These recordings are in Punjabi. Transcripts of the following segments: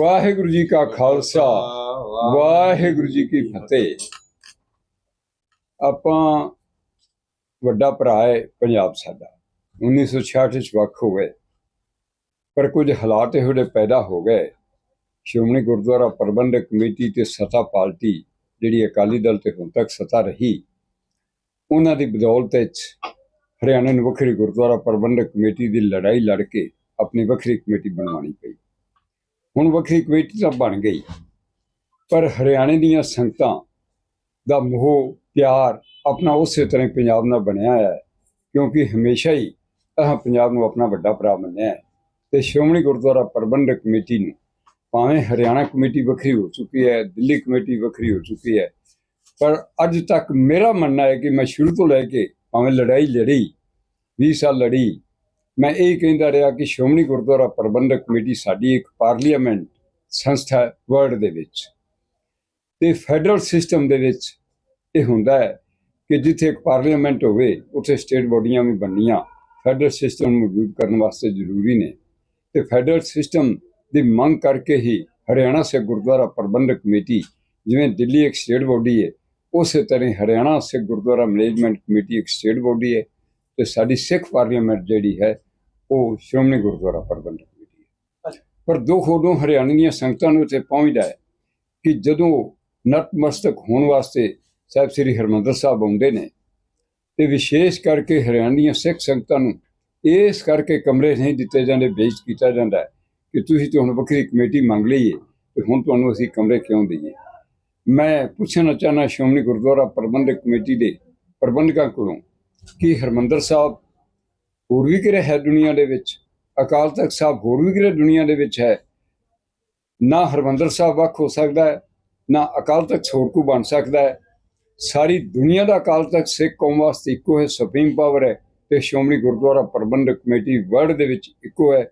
ਵਾਹਿਗੁਰੂ ਜੀ ਕਾ ਖਾਲਸਾ, ਵਾਹਿਗੁਰੂ ਜੀ ਕੀ ਫਤਿਹ। ਆਪਾਂ ਵੱਡਾ ਭਰਾ ਹੈ ਪੰਜਾਬ ਸਾਡਾ। 1966 ਵਿੱਚ ਵੱਖ ਹੋ ਗਏ। ਪਰ ਕੁਝ ਹਾਲਾਤ ਇਹੋ ਜਿਹੇ ਪੈਦਾ ਹੋ ਗਏ। ਸ਼੍ਰੋਮਣੀ ਗੁਰਦੁਆਰਾ ਪ੍ਰਬੰਧਕ ਕਮੇਟੀ ਤੇ ਸਤਾ ਪਾਰਟੀ ਜਿਹੜੀ ਅਕਾਲੀ ਦਲ ਤੇ ਹੁਣ ਤੱਕ ਸਤਾ ਰਹੀ, ਉਹਨਾਂ ਦੀ ਬਦੌਲਤ ਵਿੱਚ ਹਰਿਆਣਾ ਨੂੰ ਵੱਖਰੀ ਗੁਰਦੁਆਰਾ ਪ੍ਰਬੰਧਕ ਕਮੇਟੀ ਦੀ ਲੜਾਈ ਲੜ ਕੇ ਆਪਣੀ ਵੱਖਰੀ ਕਮੇਟੀ ਬਣਵਾਉਣੀ ਪਈ। ਹੁਣ ਵੱਖਰੀ ਕਮੇਟੀ ਤਾਂ ਬਣ ਗਈ। ਪਰ ਹਰਿਆਣੇ ਦੀਆਂ ਸੰਗਤਾਂ ਦਾ ਮੋਹ, ਪਿਆਰ ਆਪਣਾ ਉਸੇ ਤਰ੍ਹਾਂ ਹੀ ਪੰਜਾਬ ਨਾਲ ਬਣਿਆ ਹੈ, ਕਿਉਂਕਿ ਹਮੇਸ਼ਾ ਹੀ ਅਹ ਪੰਜਾਬ ਨੂੰ ਆਪਣਾ ਵੱਡਾ ਭਰਾ ਮੰਨਿਆ ਹੈ। ਤੇ ਸ਼੍ਰੋਮਣੀ ਗੁਰਦੁਆਰਾ ਪ੍ਰਬੰਧਕ ਕਮੇਟੀ ਨੂੰ ਭਾਵੇਂ ਹਰਿਆਣਾ ਕਮੇਟੀ ਵੱਖਰੀ ਹੋ ਚੁੱਕੀ ਹੈ, ਦਿੱਲੀ ਕਮੇਟੀ ਵੱਖਰੀ ਹੋ ਚੁੱਕੀ ਹੈ, ਪਰ ਅੱਜ ਤੱਕ ਮੇਰਾ ਮੰਨਣਾ ਹੈ ਕਿ ਮੈਂ ਸ਼ੁਰੂ ਤੋਂ ਲੈ ਕੇ ਭਾਵੇਂ ਲੜਾਈ ਲੜੀ 20 ਸਾਲ ਲੜੀ ਮੈਂ ਇਹ ਕਹਿੰਦਾ ਰਿਹਾ ਕਿ ਸ਼੍ਰੋਮਣੀ ਗੁਰਦੁਆਰਾ ਪ੍ਰਬੰਧਕ ਕਮੇਟੀ ਸਾਡੀ ਇੱਕ ਪਾਰਲੀਮੈਂਟ ਸੰਸਥਾ ਹੈ ਵਰਲਡ ਦੇ ਵਿੱਚ। ਤੇ ਫੈਡਰਲ ਸਿਸਟਮ ਦੇ ਵਿੱਚ ਇਹ ਹੁੰਦਾ ਹੈ ਕਿ ਜਿੱਥੇ ਇੱਕ ਪਾਰਲੀਮੈਂਟ ਹੋਵੇ, ਉੱਥੇ ਸਟੇਟ ਬੋਡੀਆਂ ਵੀ ਬਣਨੀਆਂ। ਫੈਡਰਲ ਸਿਸਟਮ ਨੂੰ ਮਜ਼ਬੂਤ ਕਰਨ ਵਾਸਤੇ ਜ਼ਰੂਰੀ ਨੇ। ਤੇ ਫੈਡਰਲ ਸਿਸਟਮ ਦੀ ਮੰਗ ਕਰਕੇ ਹੀ ਹਰਿਆਣਾ ਸਿੱਖ ਗੁਰਦੁਆਰਾ ਪ੍ਰਬੰਧਕ ਕਮੇਟੀ, ਜਿਵੇਂ ਦਿੱਲੀ ਇੱਕ ਸਟੇਟ ਬੋਡੀ ਹੈ, ਉਸੇ ਤਰ੍ਹਾਂ ਹਰਿਆਣਾ ਸਿੱਖ ਗੁਰਦੁਆਰਾ ਮੈਨੇਜਮੈਂਟ ਕਮੇਟੀ ਇੱਕ ਸਟੇਟ ਬੋਡੀ ਹੈ। ਤੇ ਸਾਡੀ ਸਿੱਖ ਪਾਰਲੀਮੈਂਟ ਜਿਹੜੀ ਹੈ ਉਹ ਸ਼੍ਰੋਮਣੀ ਗੁਰਦੁਆਰਾ ਪ੍ਰਬੰਧਕ ਕਮੇਟੀ ਹੈ। ਪਰ ਦੁੱਖ ਉਦੋਂ ਹਰਿਆਣਾ ਦੀਆਂ ਸੰਗਤਾਂ ਨੂੰ ਇੱਥੇ ਪਹੁੰਚਦਾ ਹੈ ਕਿ ਜਦੋਂ ਨਤਮਸਤਕ ਹੋਣ ਵਾਸਤੇ ਸਾਹਿਬ ਸ੍ਰੀ ਹਰਮੰਦਰ ਸਾਹਿਬ ਆਉਂਦੇ ਨੇ ਤੇ ਵਿਸ਼ੇਸ਼ ਕਰਕੇ ਹਰਿਆਣਾ ਦੀਆਂ ਸਿੱਖ ਸੰਗਤਾਂ ਨੂੰ ਇਸ ਕਰਕੇ ਕਮਰੇ ਨਹੀਂ ਦਿੱਤੇ ਜਾਂਦੇ ਵੇਚ ਕੀਤਾ ਜਾਂਦਾ ਕਿ ਤੁਸੀਂ ਤਾਂ ਹੁਣ ਵੱਖਰੀ ਕਮੇਟੀ ਮੰਗ ਲਈ ਹੈ ਤੇ ਹੁਣ ਤੁਹਾਨੂੰ ਅਸੀਂ ਕਮਰੇ ਕਿਉਂ ਦਈਏ। ਮੈਂ ਪੁੱਛਣਾ ਚਾਹਨਾ ਸ਼੍ਰੋਮਣੀ ਗੁਰਦੁਆਰਾ ਪ੍ਰਬੰਧਕ ਕਮੇਟੀ ਦੇ ਪ੍ਰਬੰਧਕਾਂ ਕੋਲੋਂ ਕਿ ਹਰਮੰਦਰ ਸਾਹਿਬ ਹੋਰ ਵੀ ਕਿਹੜੇ ਹੈ ਦੁਨੀਆ ਦੇ ਵਿੱਚ? ਅਕਾਲ ਤਖਤ ਸਾਹਿਬ ਹੋਰ ਵੀ ਕਿਹੜੇ ਦੁਨੀਆ ਦੇ ਵਿੱਚ ਹੈ? ਨਾ ਹਰਮੰਦਰ ਸਾਹਿਬ ਵੱਖ ਹੋ ਸਕਦਾ ਹੈ, ਨਾ ਅਕਾਲ ਤਖਤ ਹੋਰ ਕੋ ਬਣ ਸਕਦਾ ਹੈ। ਸਾਰੀ ਦੁਨੀਆ ਦਾ ਅਕਾਲ ਤਖਤ ਸਿੱਖ ਕੌਮ ਵਾਸਤੇ ਇੱਕੋ ਹੈ ਸੁਪਰੀਮ ਪਾਵਰ ਹੈ ਤੇ ਸ਼੍ਰੋਮਣੀ ਗੁਰਦੁਆਰਾ ਪ੍ਰਬੰਧਕ ਕਮੇਟੀ ਵਰਲਡ ਦੇ ਵਿੱਚ ਇੱਕੋ ਹੈ।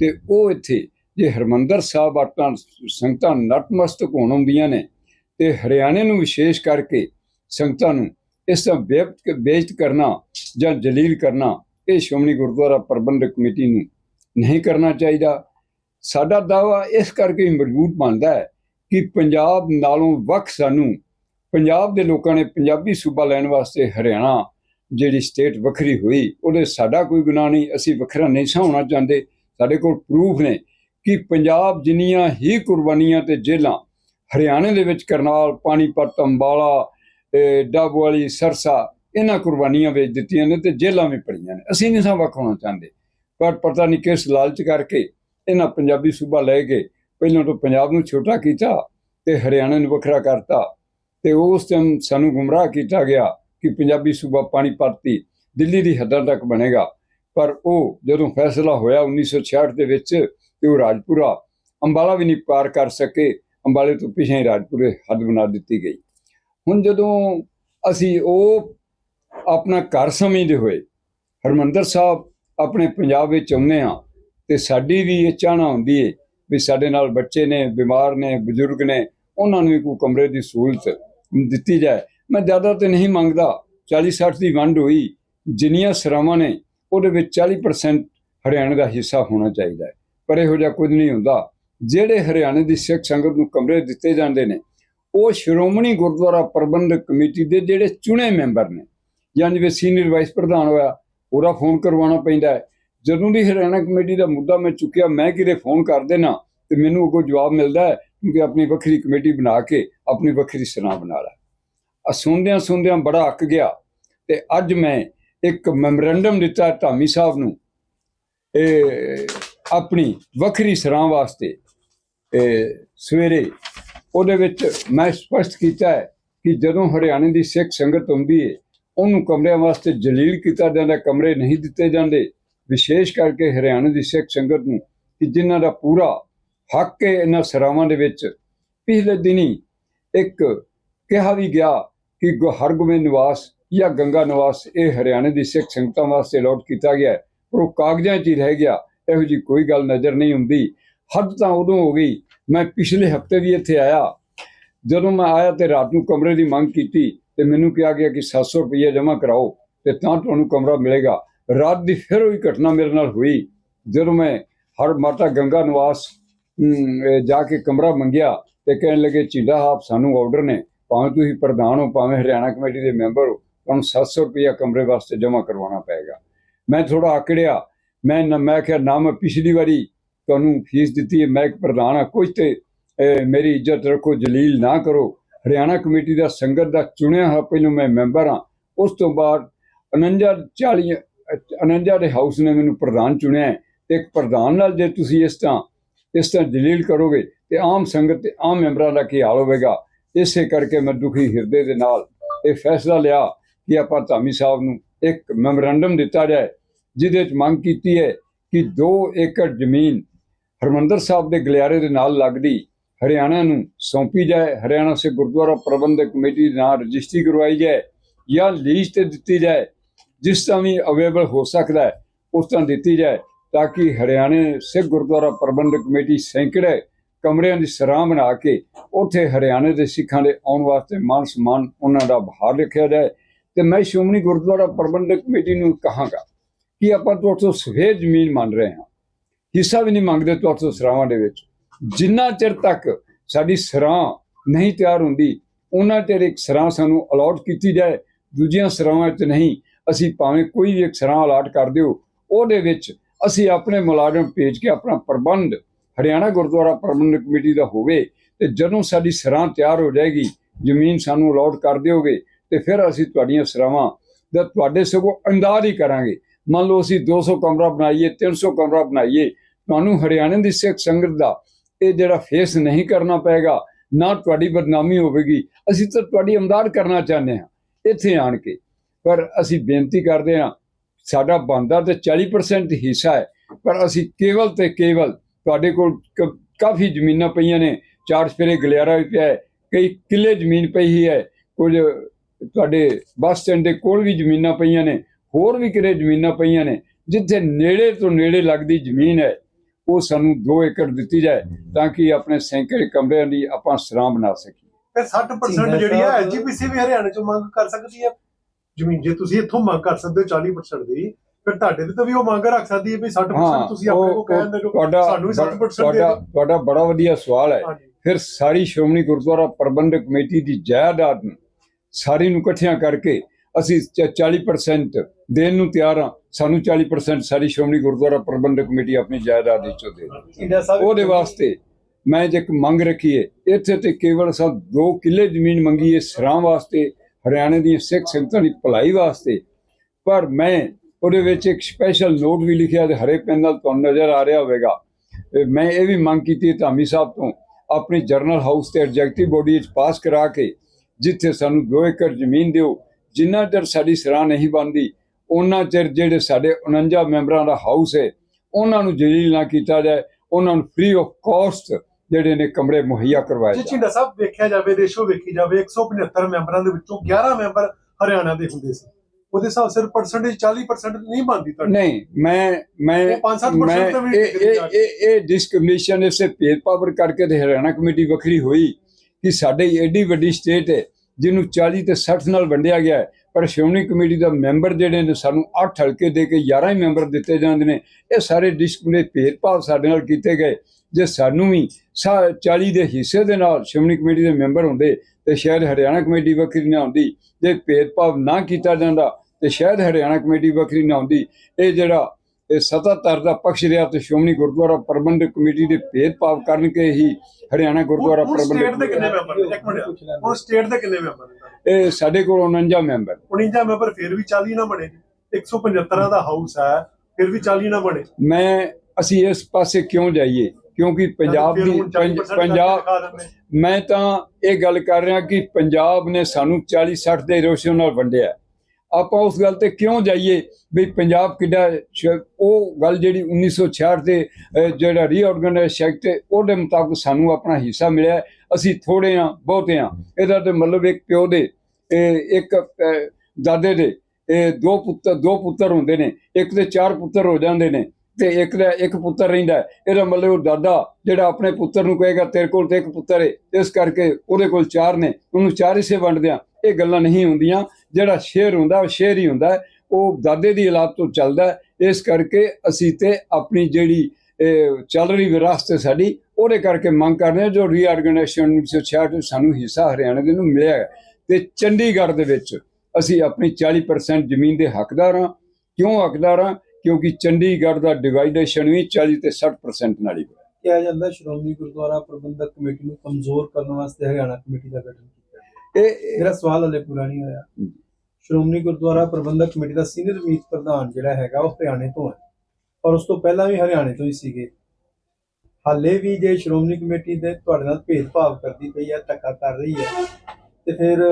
ਤੇ ਉਹ ਇੱਥੇ ਜੇ ਹਰਮੰਦਰ ਸਾਹਿਬ ਆਟਾਂ, ਸੰਗਤਾਂ ਨਤਮਸਤਕ ਹੋਣ ਹੁੰਦੀਆਂ ਨੇ ਤੇ ਹਰਿਆਣੇ ਨੂੰ ਵਿਸ਼ੇਸ਼ ਕਰਕੇ ਸੰਗਤਾਂ ਨੂੰ ਇਸ ਤਰ੍ਹਾਂ ਬੇਅਬਤ ਬੇਇੱਜ਼ਤ ਕਰਨਾ ਜਾਂ ਜਲੀਲ ਕਰਨਾ, ਇਹ ਸ਼੍ਰੋਮਣੀ ਗੁਰਦੁਆਰਾ ਪ੍ਰਬੰਧਕ ਕਮੇਟੀ ਨੂੰ ਨਹੀਂ ਕਰਨਾ ਚਾਹੀਦਾ। ਸਾਡਾ ਦਾਵਾ ਇਸ ਕਰਕੇ ਮਜ਼ਬੂਤ ਬਣਦਾ ਹੈ ਕਿ ਪੰਜਾਬ ਨਾਲੋਂ ਵੱਖ ਸਾਨੂੰ ਪੰਜਾਬ ਦੇ ਲੋਕਾਂ ਨੇ ਪੰਜਾਬੀ ਸੂਬਾ ਲੈਣ ਵਾਸਤੇ ਹਰਿਆਣਾ, ਜਿਹੜੀ ਸਟੇਟ ਵੱਖਰੀ ਹੋਈ, ਉਹਦੇ ਸਾਡਾ ਕੋਈ ਗੁਨਾਹ ਨਹੀਂ, ਅਸੀਂ ਵੱਖਰਾ ਨਹੀਂ ਸਹਾਉਣਾ ਚਾਹੁੰਦੇ। ਸਾਡੇ ਕੋਲ ਪ੍ਰੂਫ ਨੇ ਕਿ ਪੰਜਾਬ ਜਿੰਨੀਆਂ ਹੀ ਕੁਰਬਾਨੀਆਂ ਤੇ ਜੇਲਾਂ ਹਰਿਆਣੇ ਦੇ ਵਿੱਚ ਕਰਨਾਲ, ਪਾਣੀਪਤ, ਅੰਬਾਲਾ ਡੱਬ ਵਾਲੀ ਸਰਸਾ, ਇਹਨਾਂ ਕੁਰਬਾਨੀਆਂ ਵੇਚ ਦਿੱਤੀਆਂ ਨੇ ਤੇ ਜੇਲ੍ਹਾਂ ਵੀ ਪੜੀਆਂ ਨੇ। ਅਸੀਂ ਨਹੀਂ ਸਾ ਵੱਖ ਹੋਣਾ ਚਾਹੁੰਦੇ। ਪਰ ਪਤਾ ਨਹੀਂ ਕਿਸ ਲਾਲਚ ਕਰਕੇ ਇਹਨਾਂ ਪੰਜਾਬੀ ਸੂਬਾ ਲੈ ਕੇ ਪਹਿਲਾਂ ਤੋਂ ਪੰਜਾਬ ਨੂੰ ਛੋਟਾ ਕੀਤਾ ਤੇ ਹਰਿਆਣਾ ਨੂੰ ਵੱਖਰਾ ਕਰਤਾ ਤੇ ਉਸ ਟਾਈਮ ਸਾਨੂੰ ਗੁੰਮਰਾਹ ਕੀਤਾ ਗਿਆ ਕਿ ਪੰਜਾਬੀ ਸੂਬਾ ਪਾਣੀ ਪਰਤੀ ਦਿੱਲੀ ਦੀ ਹੱਦਾਂ ਤੱਕ ਬਣੇਗਾ। ਪਰ ਉਹ ਜਦੋਂ ਫੈਸਲਾ ਹੋਇਆ 1966 ਦੇ ਵਿੱਚ ਤੇ ਉਹ ਰਾਜਪੁਰਾ ਅੰਬਾਲਾ ਵੀ ਨਹੀਂ ਪਾਰ ਕਰ ਸਕੇ, ਅੰਬਾਲੇ ਤੋਂ ਪਿਛੇ ਹੀ ਰਾਜਪੁਰੇ ਹੱਦ ਬਣਾ ਦਿੱਤੀ ਗਈ। ਹੁਣ ਜਦੋਂ ਅਸੀਂ ਉਹ ਆਪਣਾ ਘਰ ਸਮਝਦੇ ਹੋਏ ਹਰਮੰਦਰ ਸਾਹਿਬ ਆਪਣੇ ਪੰਜਾਬ ਵਿੱਚ ਆਉਂਦੇ ਆ ਤੇ ਸਾਡੀ ਵੀ ਇਹ ਚਾਹਣਾ ਹੁੰਦੀ ਹੈ ਵੀ ਸਾਡੇ ਨਾਲ ਬੱਚੇ ਨੇ, ਬਿਮਾਰ ਨੇ, ਬਜ਼ੁਰਗ ਨੇ, ਉਹਨਾਂ ਨੂੰ ਵੀ ਕੋਈ ਕਮਰੇ ਦੀ ਸਹੂਲਤ ਦਿੱਤੀ ਜਾਏ। ਮੈਂ ਜ਼ਿਆਦਾ ਤੇ ਨਹੀਂ ਮੰਗਦਾ 40 60 ਦੀ ਵੰਡ ਹੋਈ, ਜਿੰਨੀਆਂ ਸਰਾਵਾਂ ਨੇ, ਉਹਦੇ ਵਿੱਚ 40% ਹਰਿਆਣਾ ਦਾ ਹਿੱਸਾ ਹੋਣਾ ਚਾਹੀਦਾ ਹੈ। ਪਰ ਇਹੋ ਜਿਹਾ ਕੁਝ ਨਹੀਂ ਹੁੰਦਾ। ਜਿਹੜੇ ਹਰਿਆਣੇ ਦੀ ਸਿੱਖ ਸੰਗਤ ਨੂੰ ਕਮਰੇ ਦਿੱਤੇ ਜਾਂਦੇ ਨੇ ਉਹ ਸ਼੍ਰੋਮਣੀ ਗੁਰਦੁਆਰਾ ਪ੍ਰਬੰਧਕ ਕਮੇਟੀ ਦੇ ਜਿਹੜੇ ਚੁਣੇ ਮੈਂਬਰ ਨੇ, ਜਾਂ ਜਿਵੇਂ ਸੀਨੀਅਰ ਵਾਈਸ ਪ੍ਰਧਾਨ ਹੋਇਆ, ਉਹਦਾ ਫੋਨ ਕਰਵਾਉਣਾ ਪੈਂਦਾ ਹੈ। ਜਦੋਂ ਦੀ ਹਰਿਆਣਾ ਕਮੇਟੀ ਦਾ ਮੁੱਦਾ ਮੈਂ ਚੁੱਕਿਆ, ਮੈਂ ਕਿਤੇ ਫੋਨ ਕਰ ਦੇਣਾ ਤੇ ਮੈਨੂੰ ਅੱਗੋਂ ਜਵਾਬ ਮਿਲਦਾ ਹੈ ਕਿ ਆਪਣੀ ਵੱਖਰੀ ਕਮੇਟੀ ਬਣਾ ਕੇ ਆਪਣੀ ਵੱਖਰੀ ਸਰਾਂ ਬਣਾ ਲੈ ਆ ਸੁਣਦਿਆਂ ਸੁਣਦਿਆਂ ਬੜਾ ਅੱਕ ਗਿਆ ਤੇ ਅੱਜ ਮੈਂ ਇੱਕ ਮੈਮੋਰੈਂਡਮ ਦਿੱਤਾ ਧਾਮੀ ਸਾਹਿਬ ਨੂੰ। ਇਹ ਆਪਣੀ ਵੱਖਰੀ ਸਰਾਂ ਵਾਸਤੇ, ਇਹ ਸਵੇਰੇ ਉਹਦੇ ਵਿੱਚ ਮੈਂ ਸਪਸ਼ਟ ਕੀਤਾ ਹੈ ਕਿ ਜਦੋਂ ਹਰਿਆਣੇ ਦੀ ਸਿੱਖ ਸੰਗਤ ਹੁੰਦੀ ਹੈ, ਉਹਨੂੰ ਕਮਰਿਆਂ ਵਾਸਤੇ ਜਲੀਲ ਕੀਤਾ ਜਾਂਦਾ ਕਮਰੇ ਨਹੀਂ ਦਿੱਤੇ ਜਾਂਦੇ। ਵਿਸ਼ੇਸ਼ ਕਰਕੇ ਹਰਿਆਣਾ ਦੀ ਸਿੱਖ ਸੰਗਤ ਨੂੰ ਕਿ ਜਿਨ੍ਹਾਂ ਦਾ ਪੂਰਾ ਹੱਕ ਹੈ, ਇਹਨਾਂ ਸਰਾਵਾਂ ਦੇ ਵਿੱਚ। ਪਿਛਲੇ ਦਿਨੀ ਇੱਕ ਕਿਹਾ ਵੀ ਗਿਆ ਕਿ ਗੁ- ਹਰਗੋਬਿੰਦ ਨਿਵਾਸ ਜਾਂ ਗੰਗਾ ਨਿਵਾਸ, ਇਹ ਹਰਿਆਣੇ ਦੀ ਸਿੱਖ ਸੰਗਤਾਂ ਵਾਸਤੇ ਅਲਾਟ ਕੀਤਾ ਗਿਆ ਪਰ ਉਹ ਕਾਗਜ਼ਾਂ 'ਚ ਹੀ ਰਹਿ ਗਿਆ। ਇਹੋ ਜੀ ਕੋਈ ਗੱਲ ਨਜ਼ਰ ਨਹੀਂ ਹੁੰਦੀ। ਹੱਦ ਤਾਂ ਉਦੋਂ ਹੋ ਗਈ ਮੈਂ ਪਿਛਲੇ ਹਫ਼ਤੇ ਵੀ ਇੱਥੇ ਆਇਆ। ਜਦੋਂ ਮੈਂ ਆਇਆ ਤੇ ਰਾਤ ਨੂੰ ਕਮਰੇ ਦੀ ਮੰਗ ਕੀਤੀ ਤੇ ਮੈਨੂੰ ਕਿਹਾ ਗਿਆ ਕਿ 700 ਰੁਪਏ ਜਮ੍ਹਾਂ ਕਰਾਓ ਤੇ ਤਾਂ ਤੁਹਾਨੂੰ ਕਮਰਾ ਮਿਲੇਗਾ। ਰਾਤ ਦੀ ਫਿਰ ਉਹੀ ਘਟਨਾ ਮੇਰੇ ਨਾਲ ਹੋਈ। ਜਦੋਂ ਮੈਂ ਹਰ ਮਾਤਾ ਗੰਗਾ ਨਿਵਾਸ ਜਾ ਕੇ ਕਮਰਾ ਮੰਗਿਆ ਤੇ ਕਹਿਣ ਲੱਗੇ ਚੀਲਾ ਸਾਹਿਬ ਸਾਨੂੰ ਆਰਡਰ ਨੇ। ਭਾਵੇਂ ਤੁਸੀਂ ਪ੍ਰਧਾਨ ਹੋ, ਭਾਵੇਂ ਹਰਿਆਣਾ ਕਮੇਟੀ ਦੇ ਮੈਂਬਰ ਹੋ, ਤੁਹਾਨੂੰ 700 ਰੁਪਇਆ ਕਮਰੇ ਵਾਸਤੇ ਜਮ੍ਹਾਂ ਕਰਵਾਉਣਾ ਪਏਗਾ। ਮੈਂ ਥੋੜਾ ਆਕੜਿਆ। ਮੈਂ ਨਾ, ਮੈਂ ਕਿਹਾ, ਨਾ, ਮੈਂ ਪਿਛਲੀ ਵਾਰੀ ਤੁਹਾਨੂੰ ਫੀਸ ਦਿੱਤੀ ਹੈ, ਮੈਂ ਇੱਕ ਪ੍ਰਧਾਨ ਆ ਕੁਝ ਤੇ ਮੇਰੀ ਇੱਜ਼ਤ ਰੱਖੋ, ਜਲੀਲ ਨਾ ਕਰੋ। ਹਰਿਆਣਾ ਕਮੇਟੀ ਦਾ ਸੰਗਤ ਦਾ ਚੁਣਿਆ ਹੋਇਆ ਪਹਿਲੋਂ ਮੈਂ ਮੈਂਬਰ ਹਾਂ। ਉਸ ਤੋਂ ਬਾਅਦ 49 40 49 ਦੇ ਹਾਊਸ ਨੇ ਮੈਨੂੰ ਪ੍ਰਧਾਨ ਚੁਣਿਆ ਤੇ ਇੱਕ ਪ੍ਰਧਾਨ ਨਾਲ ਜੇ ਤੁਸੀਂ ਇਸ ਤਰ੍ਹਾਂ ਇਸ ਤਰ੍ਹਾਂ ਜਲੀਲ ਕਰੋਗੇ, ਤੇ ਆਮ ਸੰਗਤ ਤੇ ਆਮ ਮੈਂਬਰਾਂ ਦਾ ਕੀ ਹਾਲ ਹੋਵੇਗਾ? ਇਸੇ ਕਰਕੇ ਮੈਂ ਦੁਖੀ ਹਿਰਦੇ ਦੇ ਨਾਲ ਇਹ ਫੈਸਲਾ ਲਿਆ ਕਿ ਆਪਾਂ ਧਾਮੀ ਸਾਹਿਬ ਨੂੰ ਇੱਕ ਮੈਮੋਰੰਡਮ ਦਿੱਤਾ ਜਾਏ, ਜਿਹਦੇ ਵਿੱਚ ਮੰਗ ਕੀਤੀ ਹੈ ਕਿ 2 ਏਕੜ ਜ਼ਮੀਨ ਹਰਮੰਦਰ ਸਾਹਿਬ ਦੇ ਗਲਿਆਰੇ ਦੇ ਨਾਲ ਲੱਗਦੀ ਹਰਿਆਣਾ ਨੂੰ ਸੌਂਪੀ ਜਾਏ, ਹਰਿਆਣਾ ਸੇ ਗੁਰਦੁਆਰਾ ਪ੍ਰਬੰਧਕ ਕਮੇਟੀ ਦੇ ਨਾਲ ਰਜਿਸਟਰੀ ਕਰਵਾਈ ਜਾਏ ਜਾਂ ਲੀਜ਼ ਤੇ ਦਿੱਤੀ ਜਾਏ, ਜਿਸ ਤਰ੍ਹਾਂ ਵੀ ਅਵੇਲੇਬਲ ਹੋ ਸਕਦਾ ਹੈ, ਉਸ ਤਰ੍ਹਾਂ ਦਿੱਤੀ ਜਾਏ ਤਾਂ ਕਿ ਹਰਿਆਣੇ ਸਿੱਖ ਗੁਰਦੁਆਰਾ ਪ੍ਰਬੰਧਕ ਕਮੇਟੀ ਸੈਂਕੜੇ ਕਮਰਿਆਂ ਦੀ ਸਰਾਂ ਬਣਾ ਕੇ ਉੱਥੇ ਹਰਿਆਣੇ ਦੇ ਸਿੱਖਾਂ ਦੇ ਆਉਣ ਵਾਸਤੇ ਮਾਨ ਸਨਮਾਨ ਉਹਨਾਂ ਦਾ ਬਹਾਰ ਰੱਖਿਆ ਜਾਏ। ਤੇ ਮੈਂ ਸ਼੍ਰੋਮਣੀ ਗੁਰਦੁਆਰਾ ਪ੍ਰਬੰਧਕ ਕਮੇਟੀ ਨੂੰ ਕਹਾਂਗਾ ਕਿ ਆਪਾਂ ਤੁਹਾਡੇ ਤੋਂ ਸਫੇਦ ਜ਼ਮੀਨ ਮੰਨ ਰਹੇ ਹਾਂ। ਹਿੱਸਾ ਵੀ ਨਹੀਂ ਮੰਗਦੇ ਤੁਹਾਡੇ ਤੋਂ ਸਰਾਵਾਂ ਦੇ ਵਿੱਚ। ਜਿੰਨਾ ਚਿਰ ਤੱਕ ਸਾਡੀ ਸਰਾਂ ਨਹੀਂ ਤਿਆਰ ਹੁੰਦੀ, ਉਹਨਾਂ ਚਿਰ ਇੱਕ ਸਰਾਂ ਸਾਨੂੰ ਅਲਾਟ ਕੀਤੀ ਜਾਏ, ਦੂਜੀਆਂ ਸਰਾਵਾਂ 'ਚ ਨਹੀਂ, ਅਸੀਂ ਭਾਵੇਂ ਕੋਈ ਵੀ ਇੱਕ ਸਰਾਂ ਅਲਾਟ ਕਰ ਦਿਓ, ਉਹਦੇ ਵਿੱਚ ਅਸੀਂ ਆਪਣੇ ਮੁਲਾਜ਼ਮ ਭੇਜ ਕੇ ਆਪਣਾ ਪ੍ਰਬੰਧ, ਹਰਿਆਣਾ ਗੁਰਦੁਆਰਾ ਪ੍ਰਬੰਧਕ ਕਮੇਟੀ ਦਾ ਹੋਵੇ, ਤੇ ਜਦੋਂ ਸਾਡੀ ਸਰਾਂ ਤਿਆਰ ਹੋ ਜਾਏਗੀ, ਜ਼ਮੀਨ ਸਾਨੂੰ ਅਲਾਟ ਕਰ ਦਿਓਗੇ, ਤੇ ਫਿਰ ਅਸੀਂ ਤੁਹਾਡੀਆਂ ਸਰਾਵਾਂ ਦਾ ਤੁਹਾਡੇ ਸਗੋਂ ਅੰਦਾਜ਼ ਹੀ ਕਰਾਂਗੇ। ਮੰਨ ਲਓ ਅਸੀਂ 200 ਕਮਰਾ ਬਣਾਈਏ 300 ਕਮਰਾ ਬਣਾਈਏ ਤੁਹਾਨੂੰ ਹਰਿਆਣੇ ਦੀ ਸਿੱਖ ਸੰਗਤ ਦਾ ਇਹ ਜਿਹੜਾ ਫੇਸ ਨਹੀਂ ਕਰਨਾ ਪਏਗਾ, ਨਾ ਤੁਹਾਡੀ ਬਦਨਾਮੀ ਹੋਵੇਗੀ। ਅਸੀਂ ਤਾਂ ਤੁਹਾਡੀ ਅਮਦਾਦ ਕਰਨਾ ਚਾਹੁੰਦੇ ਹਾਂ, ਇੱਥੇ ਆਣ ਕੇ। ਪਰ ਅਸੀਂ ਬੇਨਤੀ ਕਰਦੇ ਹਾਂ, ਸਾਡਾ ਬੰਦਾ ਤੇ 40% ਹਿੱਸਾ ਹੈ, ਪਰ ਅਸੀਂ ਕੇਵਲ ਤੇ ਕੇਵਲ ਤੁਹਾਡੇ ਕੋਲ ਕ- ਕਾਫੀ ਜ਼ਮੀਨਾਂ ਪਈਆਂ ਨੇ, ਚਾਰ ਸਪੇਰੇ ਗਲਿਆਰਾ ਵੀ ਪਿਆ ਹੈ, ਕਈ ਕਿੱਲੇ ਜ਼ਮੀਨ ਪਈ ਹੈ, ਕੁਝ ਤੁਹਾਡੇ ਬੱਸ ਸਟੈਂਡ ਦੇ ਕੋਲ ਵੀ ਜ਼ਮੀਨਾਂ ਪਈਆਂ ਨੇ, ਹੋਰ ਵੀ ਕਿਰੇ ਜ਼ਮੀਨਾਂ ਪਈਆਂ ਨੇ, ਜਿੱਥੇ ਨੇੜੇ ਤੋਂ ਨੇੜੇ ਲੱਗਦੀ ਜ਼ਮੀਨ ਹੈ। ਉਹ ਸਾਨੂੰ 2 ਏਕੜ ਦਿੱਤੀ ਜਾਏ ਤਾਂ ਕਿ ਆਪਣੇ ਸੈਂਕੜੇ ਕਮਰਿਆਂ ਦੀ ਆਪਾਂ ਸਰਾਂ ਬਣਾ ਸਕੀਏ। ਫਿਰ 60% ਸਿੰਘ ਜਿਹੜੀ ਹੈ ਐਜੀਪੀਸੀ ਵੀ ਹਰਿਆਣਾ ਚੋਂ ਮੰਗ ਕਰ ਸਕਦੀ ਹੈ। ਜ਼ਮੀਨ ਜੇ ਤੁਸੀਂ ਇੱਥੋਂ ਮੰਗ ਕਰ ਸਕਦੇ ਹੋ 40% ਦੀ ਫਿਰ ਤੁਹਾਡੇ ਤੇ ਤਾਂ ਵੀ ਉਹ ਮੰਗ ਰੱਖ ਸਕਦੀ ਹੈ ਵੀ 60% ਤੁਸੀਂ ਆਪਣੇ ਕੋਲ ਉਹ- ਕਹਿੰਦੇ ਹੋ ਤੁਹਾਡਾ ਸਾਨੂੰ ਵੀ 60% ਦੇ ਤੁਹਾਡਾ ਦਿਓ। ਤੁਹਾਡਾ ਬੜਾ ਵਧੀਆ ਸਵਾਲ ਹੈ। ਫਿਰ ਸਾਰੀ ਸ਼੍ਰੋਮਣੀ ਗੁਰਦੁਆਰਾ ਪ੍ਰਬੰਧਕ ਕਮੇਟੀ ਦੀ ਜਾਇਦਾਦ ਨੂੰ ਸਾਰੀ ਨੂੰ ਇਕੱਠਿਆਂ ਕਰਕੇ ਅਸੀਂ ਚ- 40% ਦੇਣ ਨੂੰ ਤਿਆਰ ਹਾਂ। ਸਾਨੂੰ 40% ਸਾਰੀ ਸ਼੍ਰੋਮਣੀ ਗੁਰਦੁਆਰਾ ਪ੍ਰਬੰਧਕ ਕਮੇਟੀ ਆਪਣੀ ਜਾਇਦਾਦ ਵਿੱਚੋਂ ਦੇ ਦੇ ਉਹਦੇ ਵਾਸਤੇ ਮੈਂ ਜੇ ਇੱਕ ਮੰਗ ਰੱਖੀ ਹੈ ਇੱਥੇ ਤੇ ਕੇਵਲ ਸਾ 2 ਕਿੱਲੇ ਜ਼ਮੀਨ ਮੰਗੀ ਹੈ ਸਰਾਂ ਵਾਸਤੇ ਹਰਿਆਣੇ ਦੀਆਂ ਸਿੱਖ ਸੰਗਤਾਂ ਦੀ ਭਲਾਈ ਵਾਸਤੇ। ਪਰ ਮੈਂ ਉਹਦੇ ਵਿੱਚ ਇੱਕ ਸਪੈਸ਼ਲ ਨੋਟ ਵੀ ਲਿਖਿਆ ਤੇ ਹਰੇ ਪੈਨ ਨਾਲ ਤੁਹਾਨੂੰ ਨਜ਼ਰ ਆ ਰਿਹਾ ਹੋਵੇਗਾ। ਮੈਂ ਇਹ ਵੀ ਮੰਗ ਕੀਤੀ ਧਾਮੀ ਸਾਹਿਬ ਤੋਂ ਆਪਣੀ ਜਰਨਲ ਹਾਊਸ ਤੇ ਐਗਜ਼ੈਕਟਿਵ ਬੋਡੀ ਵਿੱਚ ਪਾਸ ਕਰਾ ਕੇ ਜਿੱਥੇ ਸਾਨੂੰ 2 ਏਕੜ ਜ਼ਮੀਨ ਦਿਓ ਜਿੰਨਾ ਚਿਰ ਸਾਡੀ ਸਰਾਂ ਨਹੀਂ ਬਣਦੀ ਉਹਨਾਂ ਚਿਰ ਜਿਹੜੇ ਸਾਡੇ 49 ਮੈਂਬਰਾਂ ਦਾ ਹਾਊਸ ਹੈ ਉਹਨਾਂ ਨੂੰ ਜਲੀਲ ਨਾ ਕੀਤਾ ਜਾਏ ਉਹਨਾਂ ਨੂੰ ਫ੍ਰੀ ਆਫ ਕਾਸਟ ਜਿਹੜੇ ਨੇ ਕਮਰੇ ਮੁਹੱਈਆ ਕਰਵਾਏ ਜੇ ਚਿੰਦਾ ਸਾਹਿਬ ਵੇਖਿਆ ਜਾਵੇ ਰੇਸ਼ੋ ਵੇਖੀ ਜਾਵੇ 175 ਮੈਂਬਰਾਂ ਦੇ ਵਿੱਚੋਂ 11 ਮੈਂਬਰ ਹਰਿਆਣਾ ਦੇ ਹੁੰਦੇ ਸੀ। ਉਹਦੇ ਹਿਸਾਬ ਸਿਰ ਪਰਸੈਂਟੇਜ 40% ਨਹੀਂ ਬਣਦੀ ਤੁਹਾਡੀ। ਨਹੀਂ ਮੈਂ ਮੈਂ ਉਹ ਪੰਜ ਸੱਤ percent ਮੈਂ ਤਾਂ ਵੀ ਇਹ ਇਹ ਇਹ ਡਿਸਕ੍ਰਿਮੀਨੇਸ਼ਨ ਇਸੇ ਭੇਦਭਾਵ ਕਰਕੇ ਤੇ ਹਰਿਆਣਾ ਕਮੇਟੀ ਵੱਖਰੀ ਹੋਈ ਕਿ ਸਾਡੇ ਏਡੀ ਵੱਡੀ ਸਟੇਟ ਹੈ ਜਿਹਨੂੰ 40 ਤੇ 60 ਨਾਲ ਵੰਡਿਆ ਗਿਆ ਹੈ। ਪਰ ਸ਼੍ਰੋਮਣੀ ਕਮੇਟੀ ਦਾ ਮੈਂਬਰ ਜਿਹੜੇ ਨੇ, ਸਾਨੂੰ 8 ਹਲਕੇ ਦੇ ਕੇ 11 ਹੀ ਮੈਂਬਰ ਦਿੱਤੇ ਜਾਂਦੇ ਨੇ। ਇਹ ਸਾਰੇ ਡਿਸਕ੍ਰਿਮੀਨੇਟ ਭੇਦਭਾਵ ਸਾਡੇ ਨਾਲ ਕੀਤੇ ਗਏ। ਜੇ ਸਾਨੂੰ ਵੀ ਸਾ 40 ਦੇ ਹਿੱਸੇ ਦੇ ਨਾਲ ਸ਼੍ਰੋਮਣੀ ਕਮੇਟੀ ਦੇ ਮੈਂਬਰ ਹੁੰਦੇ, ਤੇ ਸ਼ਾਇਦ ਹਰਿਆਣਾ ਕਮੇਟੀ ਵੱਖਰੀ ਨਾ ਹੁੰਦੀ, ਜੇ ਭੇਦਭਾਵ ਨਾ ਕੀਤਾ ਜਾਂਦਾ, ਤੇ ਸ਼ਾਇਦ ਹਰਿਆਣਾ ਕਮੇਟੀ ਵੱਖਰੀ ਨਾ ਹੁੰਦੀ। ਇਹ ਜਿਹੜਾ ਇਹ ਸਤਤਾਰ ਦਾ ਪਕਸ਼ ਰਿਹਾ ਤੇ ਸ਼੍ਰੋਮਣੀ ਗੁਰਦੁਆਰਾ ਪ੍ਰਬੰਧਕ ਕਮੇਟੀ ਦੇ ਭੇਦਭਾਵ ਕਰਨ ਕੇ ਹੀ ਹਰਿਆਣਾ ਗੁਰਦੁਆਰਾ ਹੁਣ ਸਟੇਟ ਦੇ ਪ੍ਰਬੰਧਕ ਕਿੰਨੇ ਮੈਂਬਰ ਨੇ? ਇੱਕ ਮਿੰਟ ਹੁਣ ਸਟੇਟ ਦੇ ਕਿੰਨੇ ਮੈਂਬਰ ਨੇ? ਇਹ ਸਾਡੇ ਕੋਲ 49 ਮੈਂਬਰ 49 ਮੈਂਬਰ ਫਿਰ ਵੀ 40 ਨਾ ਬਣੇ। 175 ਦਾ ਹਾਊਸ ਹੈ ਫਿਰ ਵੀ 40 ਨਾ ਬਣੇ। ਮੈਂ ਅਸੀਂ ਇਸ ਪਾਸੇ ਕਿਉਂ ਜਾਈਏ? ਕਿਉਂਕਿ ਪੰਜਾਬ ਦੀ ਹੁਣ 40% ਪੰਜ- ਪੰਜਾਬ। ਮੈਂ ਤਾਂ ਇਹ ਗੱਲ ਕਰ ਰਿਹਾ ਕਿ ਪੰਜਾਬ ਨੇ ਸਾਨੂੰ 40 60 ਦੇ ਰੇਸ਼ੋ ਨਾਲ ਵੰਡਿਆ। ਆਪਾਂ ਉਸ ਗੱਲ ਤੇ ਕਿਉਂ ਜਾਈਏ? ਵੀ ਪੰਜਾਬ ਕਿੱਡਾ ਸ਼- ਉਹ ਗੱਲ ਜਿਹੜੀ 1966 ਦੇ ਅਹ, ਜਿਹੜਾ ਰੀਆਰਗਨਾਈਜ਼ ਐਕਟ ਉਹਦੇ ਮੁਤਾਬਕ ਸਾਨੂੰ ਆਪਣਾ ਹਿੱਸਾ ਮਿਲਿਆ ਅਸੀਂ ਥੋੜੇ ਆ ਬਹੁਤੇ ਆ ਇਹਦਾ ਤੇ ਮਤਲਬ ਇੱਕ ਪਿਓ ਦੇ ਇੱਕ ਦਾਦੇ ਦੇ ਇਹ ਦੋ ਪੁੱਤਰ ਦੋ ਪੁੱਤਰ ਹੁੰਦੇ ਨੇ। ਇੱਕ ਦੇ ਚਾਰ ਪੁੱਤਰ ਹੋ ਜਾਂਦੇ ਨੇ ਤੇ ਇੱਕ ਦਾ ਇੱਕ ਪੁੱਤਰ ਰਹਿੰਦਾ ਇਹਦਾ ਮਤਲਬ ਉਹ ਦਾਦਾ ਜਿਹੜਾ ਆਪਣੇ ਪੁੱਤਰ ਨੂੰ ਕਹੇਗਾ ਤੇਰੇ ਕੋਲ ਤੇ ਇੱਕ ਪੁੱਤਰ ਹੈ ਇਸ ਕਰਕੇ ਉਹਦੇ ਕੋਲ ਚਾਰ ਨੇ। ਉਹਨੂੰ ਚਾਰ ਹਿੱਸੇ ਵੰਡਦੇ ਆ ਇਹ ਗੱਲਾਂ ਨਹੀਂ ਹੁੰਦੀਆਂ। ਜਿਹੜਾ ਸ਼ੇਰ ਹੁੰਦਾ ਉਹ ਸ਼ੇਰ ਹੀ ਹੁੰਦਾ। ਉਹ ਦਾਦੇ ਦੀ ਔਲਾਦ ਤੋਂ ਚੱਲਦਾ। ਇਸ ਕਰਕੇ ਅਸੀਂ ਤੇ ਆਪਣੀ ਜਿਹੜੀ ਚੱਲ ਰਹੀ ਵਿਰਾਸਤ ਹੈ ਸਾਡੀ ਉਹਦੇ ਕਰਕੇ ਮੰਗ ਕਰਦੇ ਹਾਂ ਜੋ ਰੀਆਰਗੇਨਾਈਜੇਸ਼ਨ 1966 ਵਿੱਚ ਸਾਨੂੰ ਹਿੱਸਾ ਹਰਿਆਣਾ ਦੇ ਨੂੰ ਮਿਲਿਆ ਹੈ ਤੇ ਚੰਡੀਗੜ੍ਹ ਦੇ ਵਿੱਚ ਅਸੀਂ ਆਪਣੀ 40% ਜ਼ਮੀਨ ਦੇ ਹੱਕਦਾਰ ਹਾਂ ਕਿਉਂ ਹੱਕਦਾਰ ਹਾਂ ਕਿਉਂਕਿ ਚੰਡੀਗੜ੍ਹ ਦਾ ਡਿਵਾਈਡੇਸ਼ਨ ਵੀ 40 ਤੇ 60% ਨਾਲ ਹੀ ਹੋਇਆ ਕਿਹਾ ਜਾਂਦਾ ਸ਼੍ਰੋਮਣੀ ਗੁਰਦੁਆਰਾ ਪ੍ਰਬੰਧਕ ਕਮੇਟੀ ਨੂੰ ਕਮਜ਼ੋਰ ਕਰਨ ਵਾਸਤੇ ਹਰਿਆਣਾ ਕਮੇਟੀ ਦਾ ਗਠਨ ਕੀਤਾ। ਇਹ ਮੇਰਾ ਸਵਾਲ ਹਲੇ ਪੂਰਾ ਨਹੀਂ ਹੋਇਆ। ਸ਼੍ਰੋਮਣੀ ਗੁਰਦੁਆਰਾ ਪ੍ਰਬੰਧਕ ਕਮੇਟੀ ਦਾ ਸੀਨੀਅਰ ਮੀਤ ਪ੍ਰਧਾਨ ਜਿਹੜਾ ਹੈਗਾ ਉਹ ਹਰਿਆਣੇ ਤੋਂ ਹੈ। ਔਰ ਉਸ ਤੋਂ ਪਹਿਲਾਂ ਵੀ ਹਰਿਆਣੇ ਤੋਂ ਹੀ ਸੀਗੇ। ਹਾਲੇ ਵੀ ਜੇ ਸ਼੍ਰੋਮਣੀ ਕਮੇਟੀ ਦੇ ਤੁਹਾਡੇ ਨਾਲ ਭੇਦਭਾਵ ਕਰਦੀ ਪਈ ਹੈ, ਧੱਕਾ ਕਰ ਰਹੀ ਹੈ, ਤੇ ਫਿਰ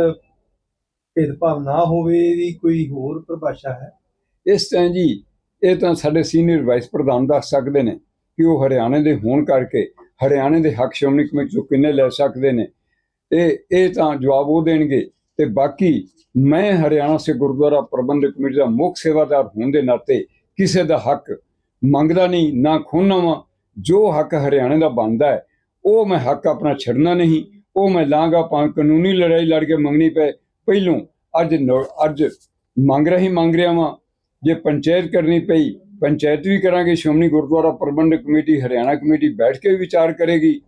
ਭੇਦਭਾਵ ਨਾ ਹੋਵੇ ਦੀ ਕੋਈ ਹੋਰ ਪਰਿਭਾਸ਼ਾ ਹੈ? ਇਸ ਤਰ੍ਹਾਂ ਜੀ, ਇਹ ਤਾਂ ਸਾਡੇ ਸੀਨੀਅਰ ਵਾਈਸ ਪ੍ਰਧਾਨ ਦੱਸ ਸਕਦੇ ਨੇ ਕਿ ਉਹ ਹਰਿਆਣੇ ਦੇ ਹੋਣ ਕਰਕੇ ਹਰਿਆਣੇ ਦੇ ਹੱਕ ਸ਼੍ਰੋਮਣੀ ਕਮੇਟੀ ਤੋਂ ਕਿੰਨੇ ਲੈ ਸਕਦੇ ਨੇ। ਇਹ ਇਹ ਤਾਂ ਜਵਾਬ ਉਹ ਦੇਣਗੇ ਤੇ ਬਾਕੀ ਮੈਂ ਹਰਿਆਣਾ ਸੇ ਗੁਰਦੁਆਰਾ ਪ੍ਰਬੰਧਕ ਕਮੇਟੀ ਦਾ ਮੁੱਖ ਸੇਵਾਦਾਰ ਹੋਣ ਦੇ ਨਾਤੇ ਕਿਸੇ ਦਾ ਹੱਕ ਮੰਗਦਾ ਨਹੀਂ, ਨਾ ਖੋਹਣਾ ਵਾਂ। ਜੋ ਹੱਕ ਹਰਿਆਣੇ ਦਾ ਬਣਦਾ ਹੈ, ਉਹ ਮੈਂ ਹੱਕ ਆਪਣਾ ਛੱਡਣਾ ਨਹੀਂ, ਉਹ ਮੈਂ ਲਾਂਗਾ ਭਾਵੇਂ ਕਾਨੂੰਨੀ ਲੜਾਈ ਲੜ ਕੇ ਮੰਗਣੀ ਪਏ ਪਹਿਲੋਂ ਅੱਜ ਅੱਜ ਮੰਗ ਰਹੀ, ਮੰਗ ਰਿਹਾ ਵਾਂ। ਜੇ ਪੰਚਾਇਤ ਕਰਨੀ ਪਈ, ਪੰਚਾਇਤ ਵੀ ਕਰਾਂਗੇ, ਸ਼੍ਰੋਮਣੀ ਗੁਰਦੁਆਰਾ ਪ੍ਰਬੰਧਕ ਕਮੇਟੀ, ਹਰਿਆਣਾ ਕਮੇਟੀ ਬੈਠ ਕੇ ਵਿਚਾਰ ਕਰੇਗੀ।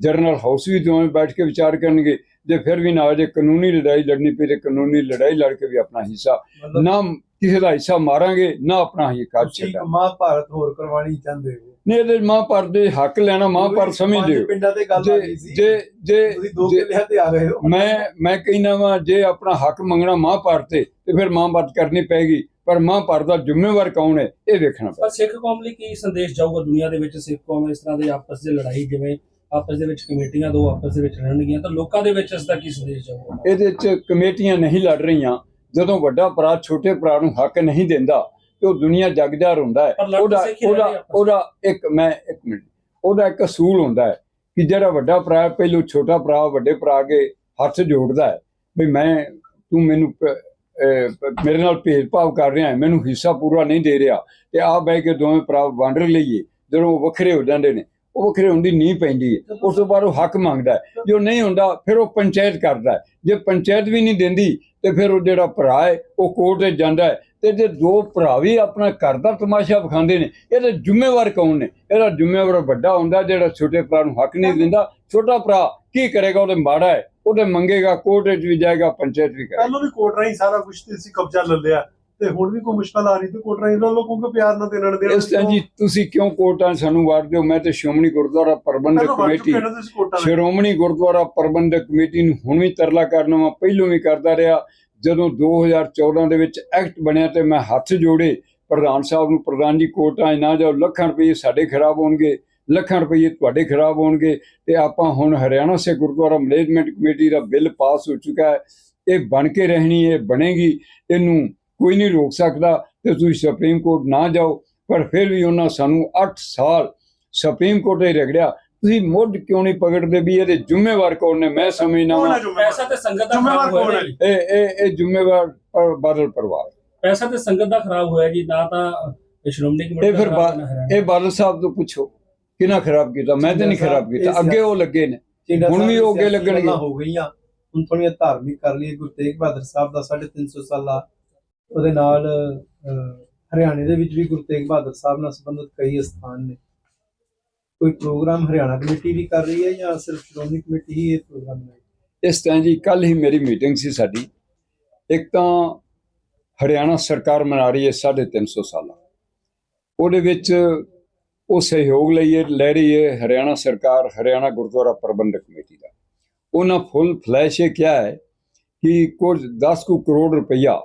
ਜਰਨਲ ਹਾਊਸ ਵੀ ਦੋਵੇਂ ਬੈਠ ਕੇ ਵਿਚਾਰ ਕਰਨਗੇ। ਜੇ ਫਿਰ ਵੀ ਨਾ ਜੇ ਕਾਨੂੰਨੀ ਲੜਾਈ ਲੜਨੀ ਪਈ ਤੇ ਕਾਨੂੰਨੀ ਲੜਾਈ ਲੜ ਕੇ ਵੀ ਆਪਣਾ ਹਿੱਸਾ ਨਾ ਕਿਸੇ ਦਾ ਹਿੱਸਾ ਮਾਰਾਂਗੇ ਨਾ ਆਪਣਾ ਹੀ ਕਾਜ ਛੱਡਾਂਗੇ। ਮਹਾਭਾਰਤ ਹੋਰ ਕਰਵਾਣੀ ਚਾਹੁੰਦੇ ਹੋ? ਨਹੀਂ ਇਹਦੇ ਮਹਾਂਭਾਰਤ ਦੇ ਹੱਕ ਲੈਣਾ ਮਹਾਂਭਾਰਤ ਸਮਝਦੇ ਹੋ। ਪਿੰਡਾਂ ਤੇ ਗੱਲ ਆ ਗਈ ਜੇ ਸੀ। ਜੇ ਜੇ ਤੁਸੀਂ ਦੋ ਕਿਲਿਆਂ ਤੇ ਆ ਗਏ ਹੋ। ਮੈਂ ਮੈਂ ਕਹਿੰਦਾ ਵਾਂ ਜੇ ਆਪਣਾ ਹੱਕ ਮੰਗਣਾ ਮਹਾਂਭਾਰਤ ਤੇ ਤੇ ਫਿਰ ਮਹਾਂਭਾਰਤ ਕਰਨੀ ਪੈਗੀ ਪਰ ਮਹਾਂਭਾਰਤ ਦਾ ਜ਼ਿੰਮੇਵਾਰ ਕੌਣ ਹੈ ਇਹ ਵੇਖਣਾ ਪਰ ਸਿੱਖ ਕੌਮ ਲਈ ਕੀ ਸੰਦੇਸ਼ ਜਾਊਗਾ ਦੁਨੀਆ ਦੇ ਵਿੱਚ? ਸਿੱਖ ਕੌਮ ਇਸ ਤਰ੍ਹਾਂ ਦੇ ਆਪਸ ਦੇ ਲੜਾਈ ਜਿਵੇਂ ਆਪਸ ਦੇ ਵਿੱਚ ਕਮੇਟੀਆਂ ਦੋ ਆਪਸ ਦੇ ਵਿੱਚ ਲੜਨਗੀਆਂ ਤਾਂ ਲੋਕਾਂ ਦੇ ਵਿੱਚ ਇਸ ਦਾ ਕੀ ਸੰਦੇਸ਼ ਜਾਊਗਾ? ਇਹਦੇ 'ਚ ਕਮੇਟੀਆਂ ਨਹੀਂ ਲੜ ਰਹੀਆਂ। ਜਦੋਂ ਵੱਡਾ ਭਰਾ ਛੋਟੇ ਭਰਾ ਨੂੰ ਹੱਕ ਨਹੀਂ ਦਿੰਦਾ ਤੇ ਉਹ ਦੁਨੀਆ ਜਗਦਾਰ ਹੁੰਦਾ ਹੈ। ਉਹਦਾ ਉਹਦਾ ਵਿੱਚ। ਉਹਦਾ ਇੱਕ ਮੈਂ ਇੱਕ ਮਿੰਟ। ਉਹਦਾ ਇੱਕ ਅਸੂਲ ਹੁੰਦਾ ਹੈ ਕਿ ਜਿਹੜਾ ਵੱਡਾ ਭਰਾ ਪਹਿਲੋਂ ਛੋਟਾ ਭਰਾ ਵੱਡੇ ਭਰਾ ਕੇ ਹੱਥ ਜੋੜਦਾ ਹੈ। ਵੀ ਮੈਂ ਤੂੰ ਮੈਨੂੰ ਮੇਰੇ ਨਾਲ ਭੇਦਭਾਵ ਕਰ ਰਿਹਾ ਹੈ ਮੈਨੂੰ ਹਿੱਸਾ ਪੂਰਾ ਨਹੀਂ ਦੇ ਰਿਹਾ। ਤੇ ਆ ਬਹਿ ਕੇ ਦੋਵੇਂ ਭਰਾ ਵੰਡ ਲਈਏ। ਜਦੋਂ ਵੱਖਰੇ ਹੋ ਜਾਂਦੇ ਨੇ ਉਹ ਵੱਖਰੇ ਹੋਣ ਦੀ ਨੀਂਹ ਪੈਂਦੀ ਹੈ। ਉਸ ਤੋਂ ਬਾਅਦ ਉਹ ਹੱਕ ਮੰਗਦਾ ਜੋ ਨਹੀਂ ਹੁੰਦਾ ਫਿਰ ਉਹ ਪੰਚਾਇਤ ਕਰਦਾ ਜੇ ਪੰਚਾਇਤ ਵੀ ਨਹੀਂ ਦਿੰਦੀ ਤੇ ਫਿਰ ਉਹ ਜਿਹੜਾ ਭਰਾ ਹੈ ਉਹ ਕੋਰਟ ਤੇ ਜਾਂਦਾ ਹੈ। ਤੇ ਜੇ ਦੋ ਭਰਾ ਵੀ ਆਪਣਾ ਘਰ ਦਾ ਤਮਾਸ਼ਾ ਵਿਖਾਉਂਦੇ ਨੇ ਇਹਦੇ ਜ਼ਿੰਮੇਵਾਰ ਕੌਣ ਨੇ? ਇਹਦਾ ਜ਼ਿੰਮੇਵਾਰ ਵੱਡਾ ਹੁੰਦਾ ਜਿਹੜਾ ਛੋਟੇ ਭਰਾ ਨੂੰ ਹੱਕ ਨਹੀਂ ਦਿੰਦਾ। ਛੋਟਾ ਭਰਾ ਕੀ ਕਰੇਗਾ? ਉਹਦੇ ਮਾੜਾ ਹੈ। ਉਹਦੇ ਮੰਗੇਗਾ ਕੋਰਟ ਵਿੱਚ ਵੀ ਜਾਏਗਾ ਪੰਚਾਇਤ ਵੀ ਕਰੇਗਾ। ਪਹਿਲਾਂ ਵੀ ਕੋਰਟ ਰਾਹੀਂ ਸਾਰਾ ਕੁਝ ਤੇ ਅਸੀਂ ਕਬਜ਼ਾ ਲੈ ਲਿਆ। ਤੇ ਹੁਣ ਵੀ ਕੋਈ ਮੁਸ਼ਕਲ ਆ ਰਹੀ ਤੇ ਕੋਰਟ ਰਾਹੀਂ ਇਹਨਾਂ ਲੋਕਾਂ ਕੋ ਪਿਆਰ ਨਾਲ ਦੇਣ ਦੇਣ ਇਸ ਤਰ੍ਹਾਂ ਜੀ ਤੁਸੀਂ ਕਿਉਂ ਕੋਰਟਾਂ 'ਚ ਸਾਨੂੰ ਵਾਰਦੇ ਹੋ ਮੈਂ ਤੇ ਸ਼੍ਰੋਮਣੀ ਗੁਰਦੁਆਰਾ ਪ੍ਰਬੰਧਕ ਕਮੇਟੀ। ਸ਼੍ਰੋਮਣੀ ਗੁਰਦੁਆਰਾ ਪ੍ਰਬੰਧਕ ਕਮੇਟੀ ਨੂੰ ਹੁਣ ਵੀ ਤਰਲਾ ਕਰਨਾ ਵਾ। ਪਹਿਲੋਂ ਵੀ ਕਰਦਾ ਰਿਹਾ। ਜਦੋਂ 2014 ਦੇ ਵਿੱਚ ਐਕਟ ਬਣਿਆ ਤੇ ਮੈਂ ਹੱਥ ਜੋੜੇ ਪ੍ਰਧਾਨ ਸਾਹਿਬ ਨੂੰ ਪ੍ਰਧਾਨ ਜੀ ਕੋਰਟਾਂ 'ਚ ਨਾ ਜਾਓ। ਲੱਖਾਂ ਰੁਪਏ ਸਾਡੇ ਖਰਾਬ ਹੋਣਗੇ। ਲੱਖਾਂ ਰੁਪਏ ਤੁਹਾਡੇ ਖਰਾਬ ਹੋਣਗੇ। ਤੇ ਆਪਾਂ ਹੁਣ ਹਰਿਆਣਾ ਸੇ ਗੁਰਦੁਆਰਾ ਮੈਨੇਜਮੈਂਟ ਕਮੇਟੀ ਦਾ ਬਿੱਲ ਪਾਸ ਹੋ ਚੁੱਕਾ ਹੈ। ਇਹ ਬਣ ਕੇ ਰਹਿਣੀ ਹੈ ਬਣੇਗੀ। ਇਹਨੂੰ ਕੋਈ ਨਹੀਂ ਰੋਕ ਸਕਦਾ ਤੇ ਤੁਸੀਂ ਸੁਪਰੀਮ ਕੋਰਟ ਨਾ ਜਾਓ। ਪਰ ਫਿਰ ਵੀ ਉਹਨਾਂ ਸਾਨੂੰ 8 ਸਾਲ ਸੁਪਰੀਮ ਕੋਰਟ ਹੀ ਰਗੜਿਆ। ਤੁਸੀਂ ਮੁੱਢ ਕਿਉਂ ਨਹੀਂ ਪਕੜਦੇ ਵੀ ਇਹਦੇ ਜ਼ਿੰਮੇਵਾਰ ਕੌਣ ਨੇ? ਮੈਂ ਸਮਝਣਾ? ਪੈਸਾ ਤੇ ਸੰਗਤ ਦਾ ਜ਼ਿੰਮੇਵਾਰ ਖਰਾਬ ਕੌਣ ਹੈ? ਇਹ ਇਹ ਇਹ ਜ਼ਿੰਮੇਵਾਰ ਬਾਦਲ ਪਰਿਵਾਰ। ਪੈਸਾ ਤੇ ਸੰਗਤ ਦਾ ਖਰਾਬ ਹੋਇਆ ਜੀ ਨਾ ਤਾਂ ਇਹ ਸ਼੍ਰੋਮਣੀ ਕਮੇਟੀ ਇਹ ਫਿਰ। ਇਹ ਬਾਦਲ ਸਾਹਿਬ ਤੋਂ ਪੁੱਛੋ ਕਿਹਨਾਂ ਖਰਾਬ ਕੀਤਾ? ਮੈਂ ਤਾਂ ਨਹੀਂ ਖਰਾਬ ਕੀਤਾ। ਅੱਗੇ ਉਹ ਲੱਗੇ ਨੇ। ਹੁਣ ਵੀ ਉਹ ਅੱਗੇ ਲੱਗਣਗੇ। ਹੋ ਗਈਆਂ। ਹੁਣ ਥੋੜੀਆਂ ਧਾਰਮਿਕ ਕਰ ਲਈਏ। ਗੁਰੂ ਤੇਗ ਬਹਾਦਰ ਸਾਹਿਬ ਦਾ 350 ਸਾਲਾ ਉਹਦੇ ਨਾਲ ਹਰਿਆਣੇ ਦੇ ਵਿੱਚ ਵੀ ਗੁਰੂ ਤੇਗ ਬਹਾਦਰ ਸਾਹਿਬ ਨਾਲ ਸੰਬੰਧਿਤ ਕਈ ਸਥਾਨ ਨੇ। ਕੋਈ ਪ੍ਰੋਗਰਾਮ ਹਰਿਆਣਾ ਕਮੇਟੀ ਵੀ ਕਰ ਰਹੀ ਹੈ ਜਾਂ ਸਿਰਫ ਸ਼੍ਰੋਮਣੀ ਕਮੇਟੀ ਹੀ ਇਹ ਪ੍ਰੋਗਰਾਮ ਹੈ ਇਸ ਤਰ੍ਹਾਂ ਜੀ ਕੱਲ ਹੀ ਮੇਰੀ ਮੀਟਿੰਗ ਸੀ ਸਾਡੀ। ਇੱਕ ਤਾਂ ਹਰਿਆਣਾ ਸਰਕਾਰ ਮਨਾ ਰਹੀ ਹੈ 350 ਸਾਲਾਂ। ਉਹਦੇ ਵਿੱਚ ਉਹ ਸਹਿਯੋਗ ਲਈ ਲੈ ਰਹੀ ਹੈ ਹਰਿਆਣਾ ਸਰਕਾਰ, ਹਰਿਆਣਾ ਗੁਰਦੁਆਰਾ ਪ੍ਰਬੰਧਕ ਕਮੇਟੀ ਦਾ। ਉਹਨਾਂ ਫੁੱਲ ਫਲੈਸ਼ ਇਹ ਕਿਹਾ ਹੈ ਕਿ ਕੁਝ 10 ਕੁ ਕਰੋੜ ਰੁਪਈਆ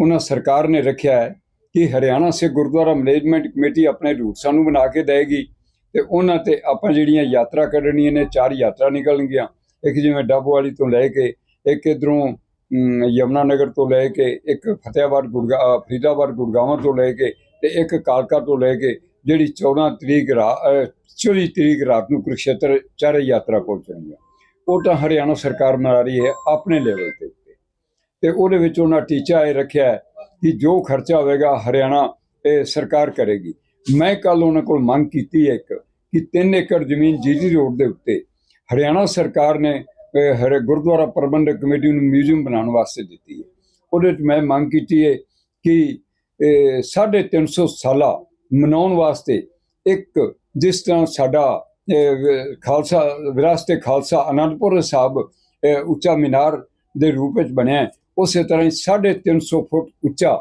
ਉਹਨਾਂ ਸਰਕਾਰ ਨੇ ਰੱਖਿਆ ਹੈ ਕਿ ਹਰਿਆਣਾ ਸਿੱਖ ਗੁਰਦੁਆਰਾ ਮੈਨੇਜਮੈਂਟ ਕਮੇਟੀ ਆਪਣੇ ਰੂਟ ਸਾਨੂੰ ਬਣਾ ਕੇ ਦੇਗੀ ਤੇ ਉਹਨਾਂ ਤੇ ਆਪਾਂ ਜਿਹੜੀਆਂ ਯਾਤਰਾ ਕੱਢਣੀਆਂ ਨੇ, ਚਾਰ ਯਾਤਰਾ ਨਿਕਲਣਗੀਆਂ। ਇੱਕ ਜਿਵੇਂ ਡੱਬ ਵਾਲੀ ਤੋਂ ਲੈ ਕੇ, ਇੱਕ ਇਧਰੋਂ ਯਮਨਾ ਨਗਰ ਤੋਂ ਲੈ ਕੇ, ਇੱਕ ਫਤਿਆਬਾਦ ਗੁਰਗਾ ਫਰੀਦਾਬਾਦ ਗੁਰਗਾਵਾਂ ਤੋਂ ਲੈ ਕੇ ਤੇ ਇੱਕ ਕਾਲਕਾ ਤੋਂ ਲੈ ਕੇ ਜਿਹੜੀ 14 ਤਰੀਕ ਰਾਤ 24 ਤਰੀਕ ਰਾਤ ਨੂੰ ਕੁਰਕਸ਼ੇਤਰ ਚਾਰੇ ਯਾਤਰਾ ਪਹੁੰਚਣਗੀਆਂ। ਉਹ ਤਾਂ ਹਰਿਆਣਾ ਸਰਕਾਰ ਮਨਾ ਰਹੀ ਹੈ ਆਪਣੇ ਲੈਵਲ ਤੇ। ਤੇ ਉਹਦੇ ਵਿੱਚ ਉਹਨਾਂ ਟੀਚਾ ਇਹ ਰੱਖਿਆ ਕਿ ਜੋ ਖਰਚਾ ਹੋਵੇਗਾ ਹਰਿਆਣਾ ਇਹ ਸਰਕਾਰ ਕਰੇਗੀ। ਮੈਂ ਕੱਲ ਉਹਨਾਂ ਕੋਲ ਮੰਗ ਕੀਤੀ ਹੈ ਇੱਕ, ਕਿ 3 ਏਕੜ ਜ਼ਮੀਨ ਜੀਜੀ ਰੋਡ ਦੇ ਉੱਤੇ ਹਰਿਆਣਾ ਸਰਕਾਰ ਨੇ ਹਰੇ, ਗੁਰਦੁਆਰਾ ਪ੍ਰਬੰਧਕ ਕਮੇਟੀ ਨੂੰ ਮਿਊਜ਼ੀਅਮ ਬਣਾਉਣ ਵਾਸਤੇ ਦਿੱਤੀ ਹੈ। ਉਹਦੇ ਵਿੱਚ ਮੈਂ ਮੰਗ ਕੀਤੀ ਹੈ ਕਿ ਇਹ 350 ਸਾਲਾ ਮਨਾਉਣ ਵਾਸਤੇ ਇੱਕ ਜਿਸ ਤਰ੍ਹਾਂ ਸਾਡਾ ਖਾਲਸਾ, ਵਿਰਾਸਤ ਖਾਲਸਾ ਅਨੰਦਪੁਰ ਸਾਹਿਬ ਉੱਚਾ ਮੀਨਾਰ ਦੇ ਰੂਪ ਵਿੱਚ ਬਣਿਆ ਉਸੇ ਤਰ੍ਹਾਂ ਹੀ 350 ਫੁੱਟ ਉੱਚਾ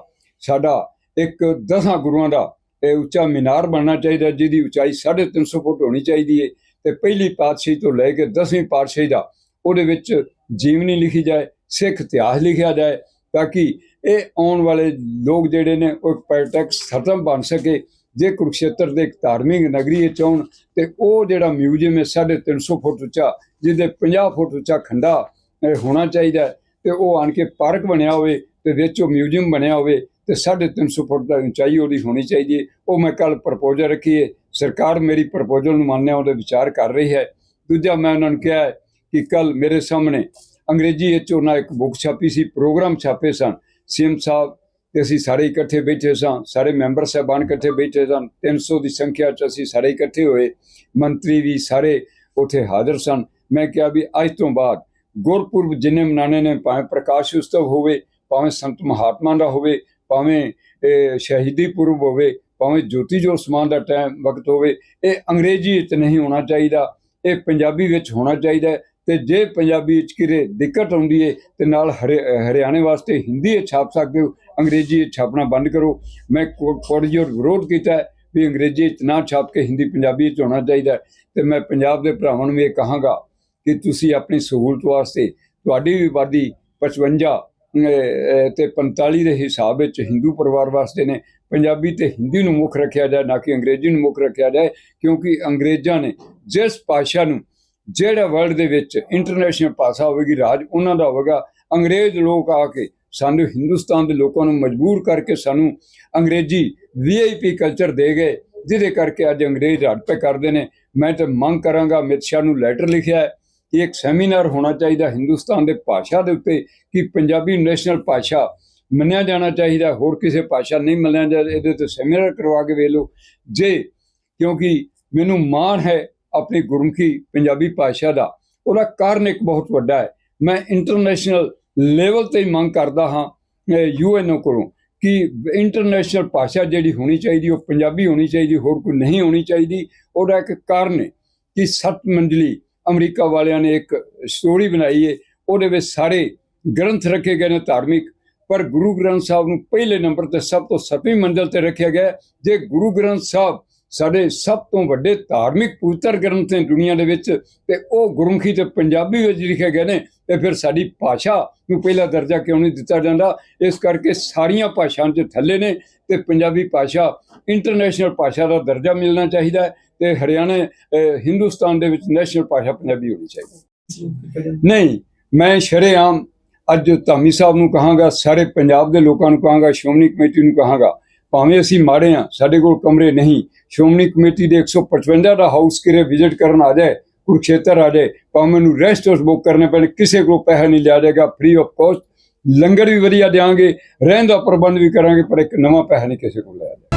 ਸਾਡਾ ਇੱਕ ਦਸਾਂ ਗੁਰੂਆਂ ਦਾ ਇਹ ਉੱਚਾ ਮੀਨਾਰ ਬਣਨਾ ਚਾਹੀਦਾ, ਜਿਹਦੀ ਉਚਾਈ 350 ਫੁੱਟ ਹੋਣੀ ਚਾਹੀਦੀ ਹੈ ਤੇ ਪਹਿਲੀ ਪਾਤਸ਼ਾਹੀ ਤੋਂ ਲੈ ਕੇ 10ਵੀਂ ਪਾਤਸ਼ਾਹੀ ਦਾ ਉਹਦੇ ਵਿੱਚ ਜੀਵਨੀ ਲਿਖੀ ਜਾਏ, ਸਿੱਖ ਇਤਿਹਾਸ ਲਿਖਿਆ ਜਾਏ, ਤਾਂ ਕਿ ਇਹ ਆਉਣ ਵਾਲੇ ਲੋਕ ਜਿਹੜੇ ਨੇ ਉਹ ਪੈਟਕ ਖਤਮ ਬਣ ਸਕੇ, ਜੇ ਕੁਰਕਸ਼ੇਤਰ ਦੇ ਇੱਕ ਧਾਰਮਿਕ ਨਗਰੀ ਇਹ ਚਾਹੁਣ ਤੇ ਉਹ ਜਿਹੜਾ ਮਿਊਜ਼ੀਅਮ ਹੈ 350 ਫੁੱਟ ਉੱਚਾ, ਜਿਹਦੇ 50 ਫੁੱਟ ਉੱਚਾ ਖੰਡਾ ਇਹ ਹੋਣਾ ਚਾਹੀਦਾ ਤੇ ਉਹ ਆਣ ਕੇ ਪਾਰਕ ਬਣਿਆ ਹੋਵੇ ਤੇ ਵਿੱਚ ਉਹ ਮਿਊਜ਼ੀਅਮ ਬਣਿਆ ਹੋਵੇ ਤੇ 350 ਫੁੱਟ ਦਾ ਉਚਾਈ ਉਹਦੀ ਹੋਣੀ ਚਾਹੀਦੀ ਹੈ। ਉਹ ਮੈਂ ਕੱਲ ਪ੍ਰਪੋਜ਼ਲ ਰੱਖੀ ਹੈ। ਸਰਕਾਰ ਮੇਰੀ ਪ੍ਰਪੋਜ਼ਲ ਨੂੰ ਮੰਨਿਆ, ਉਹਦੇ ਵਿਚਾਰ ਕਰ ਰਹੀ ਹੈ। ਦੂਜਾ ਮੈਂ ਉਹਨਾਂ ਨੂੰ ਕਿਹਾ ਕਿ ਕੱਲ ਮੇਰੇ ਸਾਹਮਣੇ ਅੰਗਰੇਜ਼ੀ ਵਿੱਚ ਉਹਨਾਂ ਇੱਕ ਬੁੱਕ ਛਾਪੀ ਸੀ, ਪ੍ਰੋਗਰਾਮ ਛਾਪੇ ਸਨ। ਸੀਐਮ ਸਾਹਿਬ ਤੇ ਅਸੀਂ ਸਾਰੇ ਇਕੱਠੇ ਬੈਠੇ ਸਾਂ, ਸਾਰੇ ਮੈਂਬਰ ਸਾਹਿਬਾਨ ਇਕੱਠੇ ਬੈਠੇ ਸਨ 300 ਦੀ ਸੰਖਿਆ 'ਚ ਅਸੀਂ ਸਾਰੇ ਇਕੱਠੇ ਹੋਏ। ਮੰਤਰੀ ਵੀ ਸਾਰੇ ਉੱਥੇ ਹਾਜ਼ਰ ਸਨ। ਮੈਂ ਕਿਹਾ ਵੀ ਅੱਜ ਤੋਂ ਬਾਅਦ ਗੁਰਪੁਰਬ ਜਿੰਨੇ ਮਨਾਣੇ ਨੇ, ਭਾਵੇਂ ਪ੍ਰਕਾਸ਼ ਉਤਸਵ ਹੋਵੇ, ਭਾਵੇਂ ਸੰਤ ਮਹਾਤਮਾ ਦਾ ਹੋਵੇ, ਭਾਵੇਂ ਸ਼ਹੀਦੀ ਪੁਰਬ ਹੋਵੇ, ਭਾਵੇਂ ਜੋਤੀ ਜੋਤ ਸਮਾਨ ਦਾ ਟਾਈਮ ਵਕਤ ਹੋਵੇ, ਇਹ ਅੰਗਰੇਜ਼ੀ ਵਿੱਚ ਨਹੀਂ ਹੋਣਾ ਚਾਹੀਦਾ, ਇਹ ਪੰਜਾਬੀ ਵਿੱਚ ਹੋਣਾ ਚਾਹੀਦਾ ਹੈ ਤੇ ਜੇ ਪੰਜਾਬੀ ਵਿੱਚ ਕਿਰੇ ਦਿੱਕਤ ਆਉਂਦੀ ਹੈ ਤੇ ਨਾਲ ਹਰਿ- ਹਰਿਆਣੇ ਵਾਸਤੇ ਹਿੰਦੀ ਵਿੱਚ ਛਾਪ ਸਕਦੇ ਹੋ, ਅੰਗਰੇਜ਼ੀ ਵਿੱਚ ਛਾਪਣਾ ਬੰਦ ਕਰੋ। ਮੈਂ ਕੋਰਜੋਰ ਵਿਰੋਧ ਕੀਤਾ ਵੀ ਅੰਗਰੇਜ਼ੀ ਵਿੱਚ ਨਾ ਛਾਪ ਕੇ ਹਿੰਦੀ ਪੰਜਾਬੀ ਵਿੱਚ ਹੋਣਾ ਚਾਹੀਦਾ ਹੈ ਤੇ ਮੈਂ ਪੰਜਾਬ ਦੇ ਭਰਾਵਾਂ ਨੂੰ ਇਹ ਕਹਾਂਗਾ ਕਿ ਤੁਸੀਂ ਆਪਣੀ ਸਹੂਲਤ ਵਾਸਤੇ ਤੁਹਾਡੀ ਵੀ ਆਬਾਦੀ 55 ਅਹ, ਅਹ, ਤੇ 45 ਦੇ ਹਿਸਾਬ ਵਿੱਚ ਹਿੰਦੂ ਪਰਿਵਾਰ ਵਾਸਤੇ ਨੇ। ਪੰਜਾਬੀ ਤੇ ਹਿੰਦੀ ਨੂੰ ਮੁੱਖ ਰੱਖਿਆ ਜਾਏ ਨਾ ਕਿ ਅੰਗਰੇਜ਼ੀ ਨੂੰ ਮੁੱਖ ਰੱਖਿਆ ਜਾਏ ਕਿਉਂਕਿ ਅੰਗਰੇਜ਼ਾਂ ਨੇ ਜਿਸ ਭਾਸ਼ਾ ਨੂੰ ਜਿਹੜਾ ਵਰਲਡ ਦੇ ਵਿੱਚ ਇੰਟਰਨੈਸ਼ਨਲ ਭਾਸ਼ਾ ਹੋਵੇਗੀ ਰਾਜ ਉਹਨਾਂ ਦਾ ਹੋਵੇਗਾ। ਅੰਗਰੇਜ਼ ਲੋਕ ਆ ਕੇ ਸਾਨੂੰ ਹਿੰਦੁਸਤਾਨ ਦੇ ਲੋਕਾਂ ਨੂੰ ਮਜਬੂਰ ਕਰਕੇ ਸਾਨੂੰ ਅੰਗਰੇਜ਼ੀ ਵੀਆਈਪੀ ਕਲਚਰ ਦੇ ਗਏ ਜਿਹਦੇ ਕਰਕੇ ਅੱਜ ਅੰਗਰੇਜ਼ ਹੱਟ ਪੇ ਕਰਦੇ ਨੇ। ਮੈਂ ਤਾਂ ਮੰਗ ਕਰਾਂਗਾ ਅਮਿਤ ਸ਼ਾਹ ਨੂੰ ਲੈਟਰ ਲਿਖਿਆ ਹੈ। ਇਹ ਇੱਕ ਸੈਮੀਨਾਰ ਹੋਣਾ ਚਾਹੀਦਾ ਹਿੰਦੁਸਤਾਨ ਦੇ ਭਾਸ਼ਾ ਦੇ ਉੱਤੇ ਕਿ ਪੰਜਾਬੀ ਨੈਸ਼ਨਲ ਭਾਸ਼ਾ ਮੰਨਿਆ ਜਾਣਾ ਚਾਹੀਦਾ, ਹੋਰ ਕਿਸੇ ਭਾਸ਼ਾ ਨਹੀਂ ਮੰਨਿਆ ਜਾ ਇਹਦੇ ਤੇ ਸੈਮੀਨਾਰ ਕਰਵਾ ਕੇ ਵੇਖ ਲਓ। ਜੇ ਕਿਉਂਕਿ ਮੈਨੂੰ ਮਾਣ ਹੈ ਆਪਣੀ ਗੁਰਮੁਖੀ ਪੰਜਾਬੀ ਭਾਸ਼ਾ ਦਾ, ਉਹਦਾ ਕਾਰਨ ਇੱਕ ਬਹੁਤ ਵੱਡਾ ਹੈ। ਮੈਂ ਇੰਟਰਨੈਸ਼ਨਲ ਲੈਵਲ ਤੇ ਮੰਗ ਕਰਦਾ ਹਾਂ ਯੂਐਨਓ ਕੋਲੋਂ ਕਿ ਇੰਟਰਨੈਸ਼ਨਲ ਭਾਸ਼ਾ ਜਿਹੜੀ ਹੋਣੀ ਚਾਹੀਦੀ, ਉਹ ਪੰਜਾਬੀ ਹੋਣੀ ਚਾਹੀਦੀ, ਹੋਰ ਕੋਈ ਨਹੀਂ ਹੋਣੀ ਚਾਹੀਦੀ। ਉਹਦਾ ਇੱਕ ਕਾਰਨ ਹੈ ਕਿ ਸੱਤ ਮੰਜ਼ਲੀ ਅਮਰੀਕਾ ਵਾਲਿਆਂ ਨੇ ਇੱਕ ਸਟੋਰੀ ਬਣਾਈ ਹੈ ਉਹਦੇ ਵਿੱਚ ਸਾਰੇ ਗ੍ਰੰਥ ਰੱਖੇ ਗਏ ਨੇ ਧਾਰਮਿਕ। ਪਰ ਗੁਰੂ ਗ੍ਰੰਥ ਸਾਹਿਬ ਨੂੰ ਪਹਿਲੇ ਨੰਬਰ ਤੇ ਸਭ ਤੋਂ ਸੱਤਵੀਂ ਮੰਜ਼ਲ ਤੇ ਰੱਖਿਆ ਗਿਆ। ਜੇ ਗੁਰੂ ਗ੍ਰੰਥ ਸਾਹਿਬ ਸਾਡੇ ਸਭ ਤੋਂ ਵੱਡੇ ਧਾਰਮਿਕ ਪਵਿੱਤਰ ਗ੍ਰੰਥ ਨੇ ਦੁਨੀਆ ਦੇ ਵਿੱਚ, ਤੇ ਉਹ ਗੁਰਮੁਖੀ ਤੇ ਪੰਜਾਬੀ ਵਿੱਚ ਲਿਖੇ ਗਏ ਨੇ, ਤੇ ਫਿਰ ਸਾਡੀ ਭਾਸ਼ਾ ਨੂੰ ਪਹਿਲਾ ਦਰਜਾ ਕਿਉਂ ਨਹੀਂ ਦਿੱਤਾ ਜਾਂਦਾ? ਇਸ ਕਰਕੇ ਸਾਰੀਆਂ ਭਾਸ਼ਾਵਾਂ 'ਚ ਥੱਲੇ ਨੇ, ਤੇ ਪੰਜਾਬੀ ਭਾਸ਼ਾ ਇੰਟਰਨੈਸ਼ਨਲ ਭਾਸ਼ਾ ਦਾ ਦਰਜਾ ਮਿਲਣਾ ਚਾਹੀਦਾ ਤੇ ਹਰਿਆਣਾ ਹਿੰਦੁਸਤਾਨ ਦੇ ਵਿੱਚ ਨੈਸ਼ਨਲ ਭਾਸ਼ਾ ਪੰਜਾਬੀ ਹੋਣੀ ਚਾਹੀਦੀ। ਨਹੀਂ ਮੈਂ ਸ਼ਰੇਆਮ ਅੱਜ ਧਾਮੀ ਸਾਹਿਬ ਨੂੰ ਕਹਾਂਗਾ ਸਾਰੇ ਪੰਜਾਬ ਦੇ ਲੋਕਾਂ ਨੂੰ ਕਹਾਂਗਾ ਸ਼੍ਰੋਮਣੀ ਕਮੇਟੀ ਨੂੰ ਕਹਾਂਗਾ ਭਾਵੇਂ ਅਸੀਂ ਮਾੜੇ ਆ ਸਾਡੇ ਕੋਲ ਕਮਰੇ ਨਹੀਂ ਸ਼੍ਰੋਮਣੀ ਕਮੇਟੀ ਦੇ 155 ਦਾ ਹਾਊਸ ਕਿਰੇ ਵਿਜ਼ਿਟ ਕਰਨ ਆ ਜਾਏ ਕੁਰਕਸ਼ੇਤਰ ਆ ਜਾਏ ਭਾਵੇਂ ਨੂੰ ਰੈਸਟ ਹਾਊਸ ਬੁੱਕ ਕਰਨੇ ਪੈਣ ਕਿਸੇ ਕੋਲ ਪੈਸਾ ਨਹੀਂ ਲਿਆ ਜਾਏਗਾ ਫ੍ਰੀ ਆਫ ਕਾਸਟ ਲੰਗਰ ਵੀ ਵਧੀਆ ਦੇਵਾਂਗੇ ਰਹਿਣ ਦਾ ਪ੍ਰਬੰਧ ਵੀ ਕਰਾਂਗੇ ਪਰ ਇੱਕ ਨਵਾਂ ਪੈਸਾ ਨਹੀਂ ਕਿਸੇ ਕੋਲ ਲਿਆ ਜਾਏਗਾ।